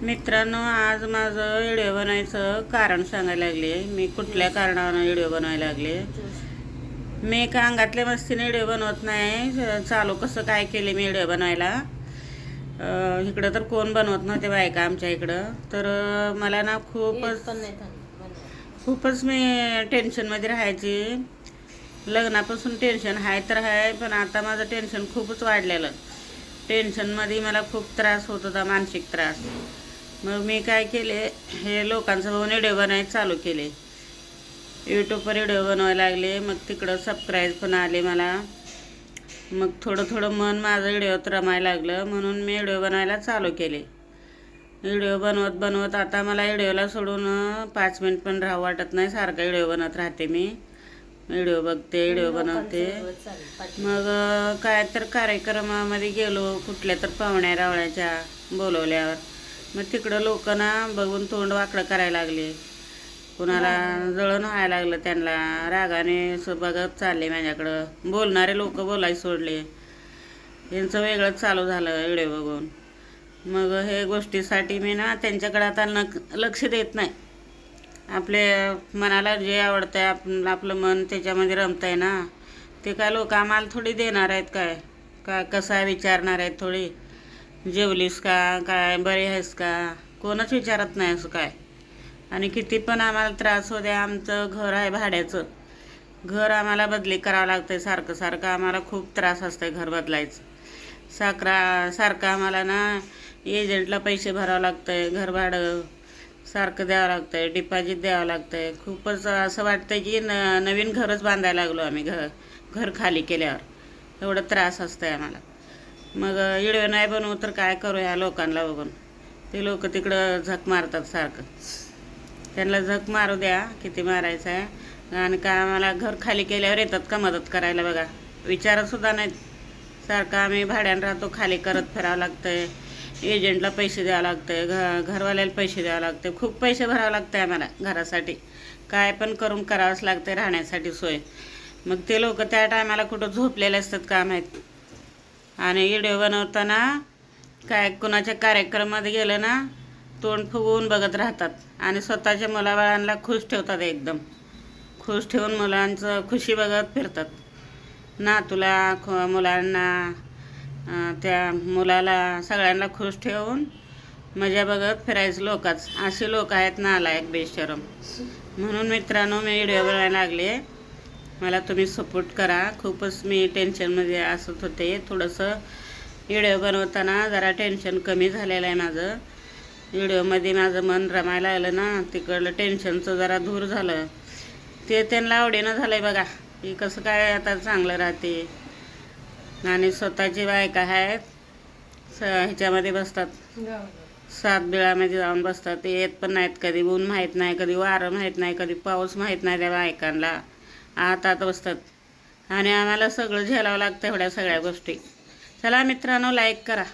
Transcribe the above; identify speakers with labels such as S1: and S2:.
S1: मित्रांनो आज माझं व्हिडिओ बनायचं कारण सांगायला लागले मी कुठल्या कारणानं व्हिडिओ बनवायला लागले मी एका अंगातल्या मस्तीने व्हिडिओ बनवत नाही? चालू कसं काय केले मी व्हिडिओ बनायला इकडं तर कोण बनवत नव्हते बायका आमच्या इकडं. तर मला ना खूपच खूपच मी टेन्शनमध्ये राहायची. लग्नापासून टेन्शन आहे तर आहे पण आता माझं टेन्शन खूपच वाढलेलं. टेन्शनमध्ये मला खूप त्रास होत होता मानसिक त्रास. मग मी काय केले हे लोकांचं बघून व्हिडिओ बनायला चालू केले. यूट्यूबवर व्हिडिओ बनवायला लागले मग तिकडं सबस्क्राईब पण आले मला. मग थोडं थोडं मन माझं व्हिडिओत रमायला लागलं म्हणून मी व्हिडिओ बनवायला चालू केले. व्हिडिओ बनवत बनवत आता मला व्हिडिओला सोडून पाच मिनिट पण राहू वाटत नाही सारखा व्हिडिओ बनवत राहते मी. व्हिडिओ बघते व्हिडिओ बनवते.
S2: लोकांसोबत
S1: मग काय तर कार्यक्रमामध्ये गेलो कुठल्या तर पाहुण्या रावळ्याच्या बोलवल्यावर. मग तिकडं लोक ना बघून तोंड वाकडं करायला लागले. कुणाला जळण व्हायला लागलं त्यांना रागाने बघत चालले माझ्याकडं. बोलणारे लोक बोलायला सोडले. यांचं वेगळंच चालू झालं एवढे बघून. मग हे गोष्टीसाठी मी ना त्यांच्याकडे आता नक लक्ष देत नाही. आपले मनाला जे आवडतं आहे आप आपलं मन त्याच्यामध्ये रमतं आहे ना ते काय लोक आम्हाला थोडी देणार आहेत काय? का कसं आहे विचारणार आहेत थोडी? जेवलीस का? काय? बरे आहेस का? कोणच विचारत नाही असं काय? आणि किती पण आम्हाला त्रास होते आमचं घर आहे भाड्याचं. घर आम्हाला बदली करावं लागतं सारखं सारखं. आम्हाला खूप त्रास असतं घर बदलायचं. साकरा सारखं आम्हाला ना एजंटला पैसे भरावं लागतं आहे घर भाडं सारखं द्यावं लागतं आहे डिपॉझिट द्यावं लागतं आहे खूपच असं वाटतं की न नवीन घरच बांधायला लागलो आम्ही घर घर खाली केल्यावर. एवढं त्रास असतं आहे आम्हाला. मग इडवे नाही बनवू तर काय करू या लोकांना बघून. ते लोक तिकडं झक मारतात सारखं. त्यांना झक मारू द्या किती मारायचं आहे. आणि का आम्हाला घर खाली केल्यावर येतात का मदत करायला बघा. विचारसुद्धा नाहीत. सारखं आम्ही भाड्यानं राहतो खाली करत फिरावं लागतं आहे एजंटला पैसे द्यावं लागतं आहे घ घरवाल्याला पैसे द्यावं लागते खूप पैसे भरावं लागतं आहे आम्हाला घरासाठी. काय पण करून करावंच लागतं राहण्यासाठी सोय. मग ते लोक त्या टायमाला कुठं झोपलेले असतात का माहीत? आणि व्हिडिओ बनवताना काय कुणाच्या कार्यक्रमात गेलं ना तोंड फुगवून बघत राहतात. आणि स्वतःच्या मुलाबाळांना खुश ठेवतात एकदम. खुश ठेवून मुलांचं खुशी बघत फिरतात. ना तुला ख मुलांना त्या मुलाला सगळ्यांना खुश ठेवून मजा बघत फिरायचं लोकच. असे लोक आहेत नालायक बेशरम. म्हणून मित्रांनो मी व्हिडिओ बनायला लागले मला तुम्ही सपोर्ट करा. खूपच मी टेन्शनमध्ये असत होते. थोडंसं व्हिडिओ बनवताना जरा टेन्शन कमी झालेलं आहे माझं. व्हिडिओमध्ये माझं मन रमायला आलं ना तिकडलं टेन्शनचं जरा दूर झालं. ते त्यांना आवडीनं झालं आहे बघा. की कसं काय आता चांगलं राहते. आणि स्वतःची बायका आहेत स ह्याच्यामध्ये बसतात. सात बिळामध्ये जाऊन बसतात. ते येत पण नाहीत कधी. ऊन माहीत नाही कधी वारं माहीत नाही कधी पाऊस माहीत नाही त्या बायकांना. आत आत बसतात. आणि आम्हाला सगळं झेलावं लागतं एवढ्या सगळ्या गोष्टी. चला मित्रांनो लाईक करा.